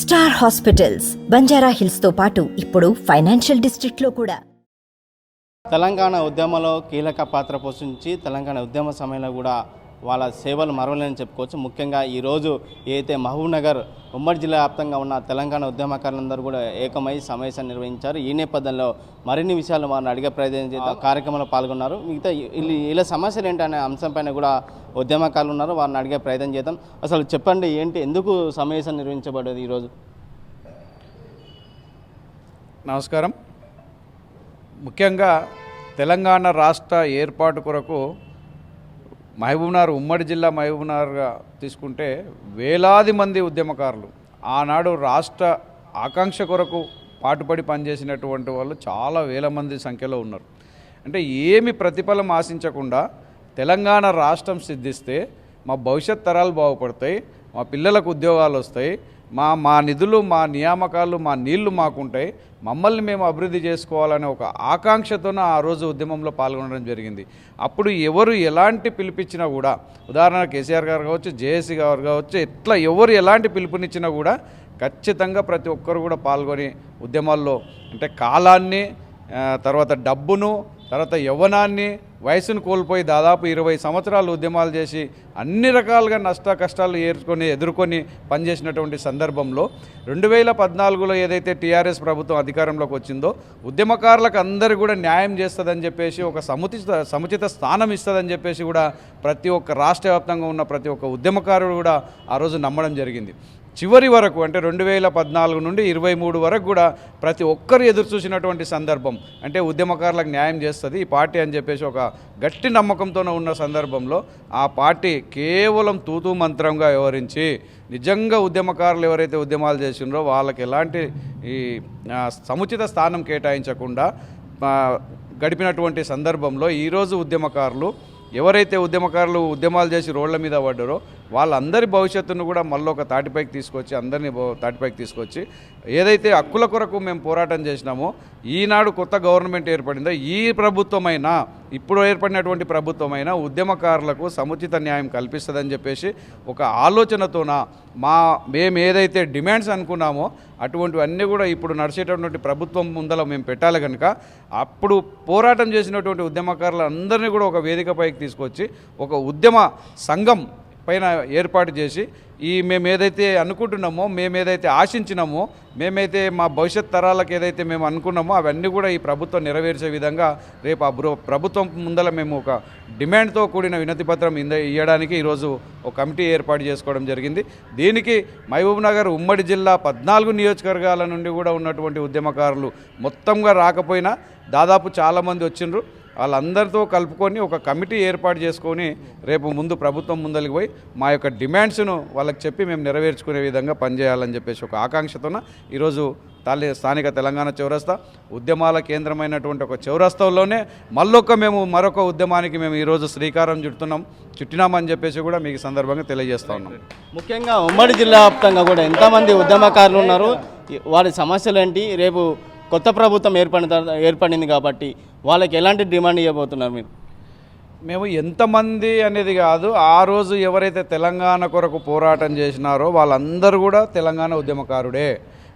Star hospitals Banjara హిల్స్తో పాటు ఇప్పుడు financial డిస్ట్రిక్ట్లో కూడా. తెలంగాణ ఉద్యమంలో కీలక పాత్ర పోషించి తెలంగాణ ఉద్యమ సమయంలో కూడా వాళ్ళ సేవలు మరవలేని చెప్పుకోవచ్చు. ముఖ్యంగా ఈరోజు ఏదైతే మహబూబ్ నగర్ ఉమ్మడి జిల్లా వ్యాప్తంగా ఉన్న తెలంగాణ ఉద్యమకారులందరూ కూడా ఏకమై సమావేశం నిర్వహించారు. ఈ నేపథ్యంలో మరిన్ని విషయాలు వారిని అడిగే ప్రయత్నం చేద్దాం. కార్యక్రమంలో పాల్గొన్నారు. మిగతా వీళ్ళ సమస్యలు ఏంటనే అంశంపైన కూడా ఉద్యమకారులు ఉన్నారు. వారిని అడిగే ప్రయత్నం చేద్దాం. అసలు చెప్పండి ఏంటి ఎందుకు సమావేశం నిర్వహించబడేది ఈరోజు నమస్కారం. ముఖ్యంగా తెలంగాణ రాష్ట్ర ఏర్పాటు కొరకు మహబూబ్నగర్ ఉమ్మడి జిల్లా మహబూబ్నగర్గా తీసుకుంటే వేలాది మంది ఉద్యమకారులు. ఆనాడు రాష్ట్ర ఆకాంక్ష కొరకు పాటుపడి పనిచేసినటువంటి వాళ్ళు చాలా వేల మంది సంఖ్యలో ఉన్నారు. అంటే ఏమి ప్రతిఫలం ఆశించకుండా తెలంగాణ రాష్ట్రం సిద్ధిస్తే మా భవిష్యత్ తరాలు బాగుపడతాయి మా పిల్లలకు ఉద్యోగాలు వస్తాయి మా మా నిధులు మా నియామకాలు మా నీళ్ళు మాకుంటాయి. మమ్మల్ని మేము అభివృద్ధి చేసుకోవాలనే ఒక ఆకాంక్షతోన ఆ రోజు ఉద్యమంలో పాల్గొనడం జరిగింది. అప్పుడు ఎవరు ఎలాంటి పిలిపించినా కూడా ఉదాహరణ కేసీఆర్ గారు కావచ్చు జేఏసీ గారు కావచ్చు ఎట్లా ఎవరు ఎలాంటి పిలుపునిచ్చినా కూడా ఖచ్చితంగా ప్రతి ఒక్కరు కూడా పాల్గొని ఉద్యమాల్లో అంటే కాలాన్ని తర్వాత డబ్బును తర్వాత యవ్వనాన్ని వయసును కోల్పోయి దాదాపు ఇరవై సంవత్సరాలు ఉద్యమాలు చేసి అన్ని రకాలుగా నష్ట కష్టాలు ఏర్చుకొని ఎదుర్కొని పనిచేసినటువంటి సందర్భంలో రెండు వేల పద్నాలుగులో ఏదైతే టీఆర్ఎస్ ప్రభుత్వం అధికారంలోకి వచ్చిందో ఉద్యమకారులకు అందరూ కూడా న్యాయం చేస్తుందని చెప్పేసి ఒక సముచిత సముచిత స్థానం ఇస్తుందని చెప్పేసి కూడా ప్రతి ఒక్క రాష్ట్ర వ్యాప్తంగా ఉన్న ప్రతి ఒక్క ఉద్యమకారుడు కూడా ఆ రోజు నమ్మడం జరిగింది. చివరి వరకు అంటే రెండు వేల పద్నాలుగు నుండి ఇరవై మూడు వరకు కూడా ప్రతి ఒక్కరు ఎదురు చూసినటువంటి సందర్భం. అంటే ఉద్యమకారులకు న్యాయం చేస్తుంది ఈ పార్టీ అని చెప్పేసి ఒక గట్టి నమ్మకంతోనే ఉన్న సందర్భంలో ఆ పార్టీ కేవలం తూతూ మంత్రంగా వ్యవహరించి నిజంగా ఉద్యమకారులు ఎవరైతే ఉద్యమాలు చేసినారో వాళ్ళకి ఎలాంటి ఈ సముచిత స్థానం కేటాయించకుండా గడిపినటువంటి సందర్భంలో ఈరోజు ఉద్యమకారులు ఎవరైతే ఉద్యమకారులు ఉద్యమాలు చేసి రోడ్ల మీద పడ్డారో వాళ్ళందరి భవిష్యత్తును కూడా మళ్ళీ ఒక తాటిపైకి తీసుకొచ్చి అందరినీ తాటిపైకి తీసుకొచ్చి ఏదైతే హక్కుల కొరకు మేము పోరాటం చేసినామో ఈనాడు కొత్త గవర్నమెంట్ ఏర్పడిందో ఈ ప్రభుత్వమైనా ఇప్పుడు ఏర్పడినటువంటి ప్రభుత్వమైనా ఉద్యమకారులకు సముచిత న్యాయం కల్పిస్తుందని చెప్పేసి ఒక ఆలోచనతోన మా మేము ఏదైతే డిమాండ్స్ అనుకున్నామో అటువంటివన్నీ కూడా ఇప్పుడు నడిచేటటువంటి ప్రభుత్వం ముందల మేము పెట్టాలి కనుక అప్పుడు పోరాటం చేసినటువంటి ఉద్యమకారులందరినీ కూడా ఒక వేదికపైకి తీసుకొచ్చి ఒక ఉద్యమ సంఘం పైన ఏర్పాటు చేసి ఈ మేము ఏదైతే అనుకుంటున్నామో మేము ఏదైతే ఆశించినామో మేమైతే మా భవిష్యత్ తరాలకు ఏదైతే మేము అనుకున్నామో అవన్నీ కూడా ఈ ప్రభుత్వం నెరవేర్చే విధంగా రేపు ఆ ప్రభుత్వం ముందల మేము ఒక డిమాండ్తో కూడిన వినతి పత్రం ఇంద ఇవ్వడానికి ఈరోజు ఒక కమిటీ ఏర్పాటు చేసుకోవడం జరిగింది. దీనికి మహబూబ్ నగర్ ఉమ్మడి జిల్లా పద్నాలుగు నియోజకవర్గాల నుండి కూడా ఉన్నటువంటి ఉద్యమకారులు మొత్తంగా రాకపోయినా దాదాపు చాలామంది వచ్చిండ్రు. వాళ్ళందరితో కలుపుకొని ఒక కమిటీ ఏర్పాటు చేసుకొని రేపు ముందు ప్రభుత్వం ముందరికి పోయి మా యొక్క డిమాండ్స్ను వాళ్ళకి చెప్పి మేము నెరవేర్చుకునే విధంగా పనిచేయాలని చెప్పేసి ఒక ఆకాంక్షతోన ఈరోజు తాలి స్థానిక తెలంగాణ చౌరస్తా ఉద్యమాల కేంద్రమైనటువంటి ఒక చౌరస్తాలోనే మళ్ళొక్క మేము మరొక ఉద్యమానికి మేము ఈరోజు శ్రీకారం చుడుతున్నాం చుట్టినామని చెప్పేసి కూడా మీకు సందర్భంగా తెలియజేస్తా ఉన్నాం. ముఖ్యంగా ఉమ్మడి జిల్లా వ్యాప్తంగా కూడా ఎంతమంది ఉద్యమకారులు ఉన్నారు వారి సమస్యలు ఏంటి రేపు కొత్త ప్రభుత్వం ఏర్పడిన ఏర్పడింది కాబట్టి వాళ్ళకి ఎలాంటి డిమాండ్ ఇవ్వబోతున్నారు మీరు? మేము ఎంతమంది అనేది కాదు ఆ రోజు ఎవరైతే తెలంగాణ కొరకు పోరాటం చేసినారో వాళ్ళందరూ కూడా తెలంగాణ ఉద్యమకారుడే.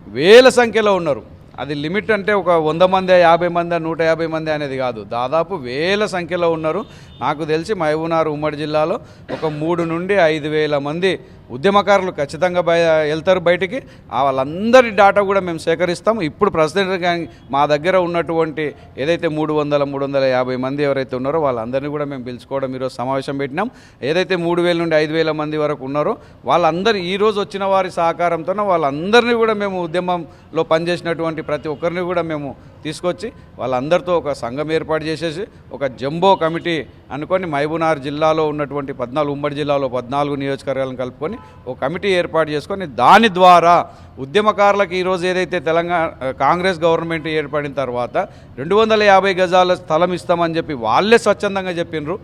వేల సంఖ్యలో ఉన్నారు. అది లిమిట్ అంటే ఒక వంద మంది యాభై మంది నూట యాభై మంది అనేది కాదు. దాదాపు వేల సంఖ్యలో ఉన్నారు. నాకు తెలిసి మహబూనార్ ఉమ్మడి జిల్లాలో ఒక మూడు నుండి ఐదు వేల మంది ఉద్యమకారులు ఖచ్చితంగా బయ వెళ్తారు బయటికి. వాళ్ళందరి డాటా కూడా మేము సేకరిస్తాం ఇప్పుడు ప్రస్తుతం మా దగ్గర ఉన్నటువంటి ఏదైతే మూడు వందల మూడు వందల యాభై మంది ఎవరైతే ఉన్నారో వాళ్ళందరినీ కూడా మేము పిలుచుకోవడం ఈరోజు సమావేశం పెట్టినాం. ఏదైతే మూడు వేల నుండి ఐదు వేల మంది వరకు ఉన్నారో వాళ్ళందరూ ఈరోజు వచ్చిన వారి సహకారంతోనో వాళ్ళందరినీ కూడా మేము ఉద్యమంలో పనిచేసినటువంటి ప్రతి ఒక్కరిని కూడా మేము తీసుకొచ్చి వాళ్ళందరితో ఒక సంఘం ఏర్పాటు చేసేసి ఒక జంబో కమిటీ అనుకొని మైబునార్ జిల్లాలో ఉన్నటువంటి పద్నాలుగు ఉమ్మడి జిల్లాలో పద్నాలుగు నియోజకవర్గాలను కలుపుకొని ఒక కమిటీ ఏర్పాటు చేసుకొని దాని ద్వారా ఉద్యమకారులకు ఈరోజు ఏదైతే తెలంగాణ కాంగ్రెస్ గవర్నమెంట్ ఏర్పడిన తర్వాత రెండు వందల యాభై గజాల స్థలం ఇస్తామని చెప్పి వాళ్ళే స్వచ్ఛందంగా చెప్పినారు.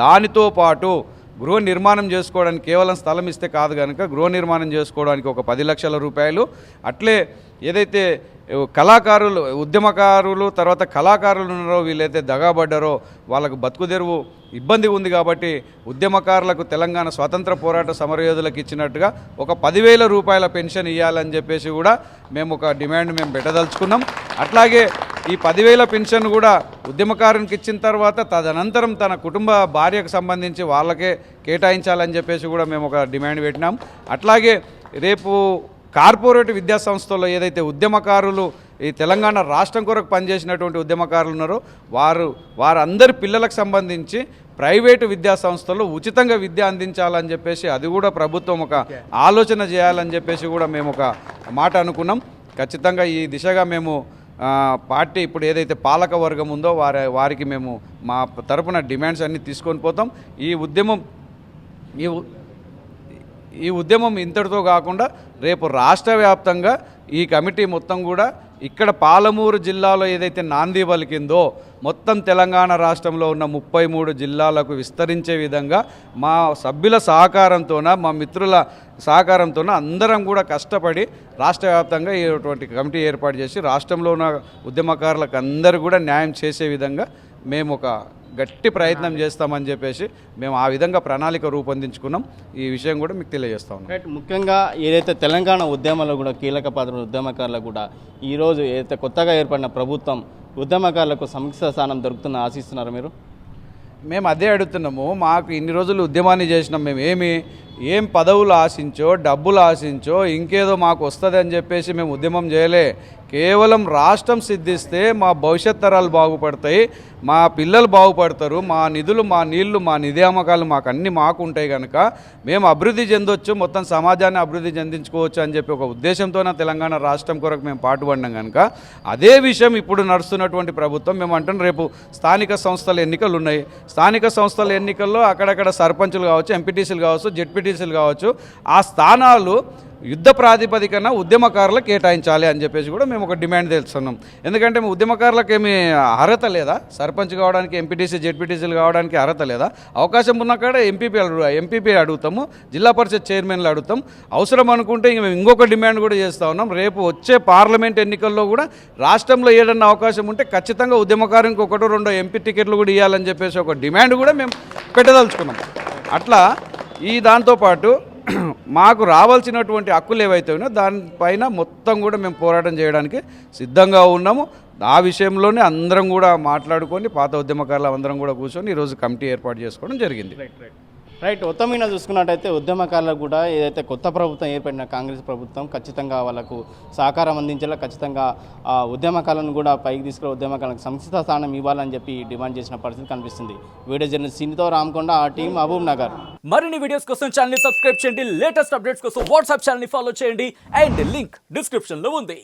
దానితో పాటు గృహ నిర్మాణం చేసుకోవడానికి కేవలం స్థలం ఇస్తే కాదు కనుక గృహ నిర్మాణం చేసుకోవడానికి ఒక పది లక్షల రూపాయలు అట్లే ఏదైతే కళాకారులు ఉద్యమకారులు తర్వాత కళాకారులు ఉన్నారో వీళ్ళైతే దగాబడ్డారో వాళ్ళకు బతుకు తెరువు ఇబ్బంది ఉంది కాబట్టి ఉద్యమకారులకు తెలంగాణ స్వాతంత్ర పోరాట సమరయోధులకు ఇచ్చినట్టుగా ఒక పదివేల రూపాయల పెన్షన్ ఇవ్వాలని చెప్పేసి కూడా మేము ఒక డిమాండ్ మేము పెట్టదలుచుకున్నాం. అట్లాగే ఈ పదివేల పెన్షన్ కూడా ఉద్యమకారునికి ఇచ్చిన తర్వాత తదనంతరం తన కుటుంబ భార్యకు సంబంధించి వాళ్ళకే కేటాయించాలని చెప్పేసి కూడా మేము ఒక డిమాండ్ పెట్టినాం. అట్లాగే రేపు కార్పొరేట్ విద్యా సంస్థల్లో ఏదైతే ఉద్యమకారులు ఈ తెలంగాణ రాష్ట్రం కొరకు పనిచేసినటువంటి ఉద్యమకారులు ఉన్నారో వారు వారందరి పిల్లలకు సంబంధించి ప్రైవేటు విద్యా సంస్థల్లో ఉచితంగా విద్య అందించాలని చెప్పేసి అది కూడా ప్రభుత్వం ఒక ఆలోచన చేయాలని చెప్పేసి కూడా మేము ఒక మాట అనుకున్నాం. ఖచ్చితంగా ఈ దిశగా మేము పార్టీ ఇప్పుడు ఏదైతే పాలక వర్గం ఉందో వారి వారికి మేము మా తరపున డిమాండ్స్ అన్నీ తీసుకొని పోతాం. ఈ ఉద్యమం ఈ ఈ ఉద్యమం ఇంతటితో కాకుండా రేపు రాష్ట్ర వ్యాప్తంగా ఈ కమిటీ మొత్తం కూడా ఇక్కడ పాలమూరు జిల్లాలో ఏదైతే నాంది పలికిందో మొత్తం తెలంగాణ రాష్ట్రంలో ఉన్న ముప్పై మూడు జిల్లాలకు విస్తరించే విధంగా మా సభ్యుల సహకారంతోన మా మిత్రుల సహకారంతోన అందరం కూడా కష్టపడి రాష్ట్ర వ్యాప్తంగా ఇటువంటి కమిటీ ఏర్పాటు చేసి రాష్ట్రంలో ఉన్న ఉద్యమకారులకు అందరూ కూడా న్యాయం చేసే విధంగా మేము ఒక గట్టి ప్రయత్నం చేస్తామని చెప్పేసి మేము ఆ విధంగా ప్రణాళిక రూపొందించుకున్నాం. ఈ విషయం కూడా మీకు తెలియజేస్తా ఉన్నాం. రైట్ ముఖ్యంగా ఏదైతే తెలంగాణ ఉద్యమంలో కూడా కీలక పాత్ర ఉద్యమకారులకు కూడా ఈరోజు ఏదైతే కొత్తగా ఏర్పడిన ప్రభుత్వం ఉద్యమకారులకు సంక్ష స్థానం దొరుకుతున్న ఆశిస్తున్నారు మీరు? మేము అదే అడుగుతున్నాము. మాకు ఇన్ని రోజులు ఉద్యమాన్ని చేసినాం. మేము ఏమి ఏం పదవులు ఆశించో డబ్బులు ఆశించో ఇంకేదో మాకు వస్తుంది అని చెప్పేసి మేము ఉద్యమం చేయలే. కేవలం రాష్ట్రం సిద్ధిస్తే మా భవిష్యత్ తరాలు బాగుపడతాయి మా పిల్లలు బాగుపడతారు మా నిధులు మా నీళ్ళు మా నియామకాలు మాకు అన్నీ మాకు ఉంటాయి కనుక మేము అభివృద్ధి చెందొచ్చు మొత్తం సమాజాన్ని అభివృద్ధి చెందించుకోవచ్చు అని చెప్పి ఒక ఉద్దేశంతోనే తెలంగాణ రాష్ట్రం కొరకు మేము పాటుపడినాం కనుక అదే విషయం ఇప్పుడు నడుస్తున్నటువంటి ప్రభుత్వం మేము అంటున్నాం రేపు స్థానిక సంస్థల ఎన్నికలు ఉన్నాయి. స్థానిక సంస్థల ఎన్నికల్లో అక్కడక్కడ సర్పంచులు కావచ్చు ఎంపీటీసీలు కావచ్చు జెడ్పీటీసీలు కావచ్చు ఆ స్థానాలు యుద్ధ ప్రాతిపదికన ఉద్యమకారులకు కేటాయించాలి అని చెప్పేసి కూడా మేము ఒక డిమాండ్ తెలుస్తున్నాం. ఎందుకంటే మేము ఉద్యమకారులకు ఏమి అర్హత లేదా? సర్పంచ్ కావడానికి ఎంపీటీసీ జెడ్పీటీసీలు కావడానికి అర్హత లేదా? అవకాశం ఉన్న కాడ ఎంపీపీ ఎంపీపీ అడుగుతాము జిల్లా పరిషత్ చైర్మన్లు అడుగుతాం. అవసరం అనుకుంటే ఇంక మేము ఇంకొక డిమాండ్ కూడా చేస్తూ ఉన్నాం. రేపు వచ్చే పార్లమెంట్ ఎన్నికల్లో కూడా రాష్ట్రంలో ఏదన్నా అవకాశం ఉంటే ఖచ్చితంగా ఉద్యమకారునికి ఒకటో రెండో ఎంపీ టికెట్లు కూడా ఇవ్వాలని చెప్పేసి ఒక డిమాండ్ కూడా మేము పెట్టదలుచుకున్నాం. అట్లా ఈ దాంతోపాటు మాకు రావాల్సినటువంటి హక్కులు ఏవైతే ఉన్నాయో దానిపైన మొత్తం కూడా మేము పోరాటం చేయడానికి సిద్ధంగా ఉన్నాము. ఆ విషయంలోనే అందరం కూడా మాట్లాడుకొని పాత ఉద్యమకారులు అందరం కూడా కూర్చొని ఈరోజు కమిటీ ఏర్పాటు చేసుకోవడం జరిగింది. రైట్ మొత్తం మీద చూసుకున్నట్టయితే ఉద్యమకారులకు కూడా ఏదైతే కొత్త ప్రభుత్వం ఏర్పడిన కాంగ్రెస్ ప్రభుత్వం ఖచ్చితంగా వాళ్ళకు సహకారం అందించేలా ఖచ్చితంగా ఆ ఉద్యమకాలను కూడా పైకి తీసుకురా ఉద్యమకాలకు సంస్థ స్థానం ఇవ్వాలని చెప్పి డిమాండ్ చేసిన పరిస్థితి కనిపిస్తుంది. వీడియో జరిగిన సినితో రామకొండ ఆ టీం మహబూబ్ నగర్. మరిన్ని వీడియోస్ కోసం ఛానల్ సబ్స్క్రైబ్ చేయండి. లేటెస్ట్ అప్డేట్స్ కోసం వాట్సాప్ ఛానల్ ఫాలో చేయండి. అండ్ లింక్ డిస్క్రిప్షన్లో ఉంది.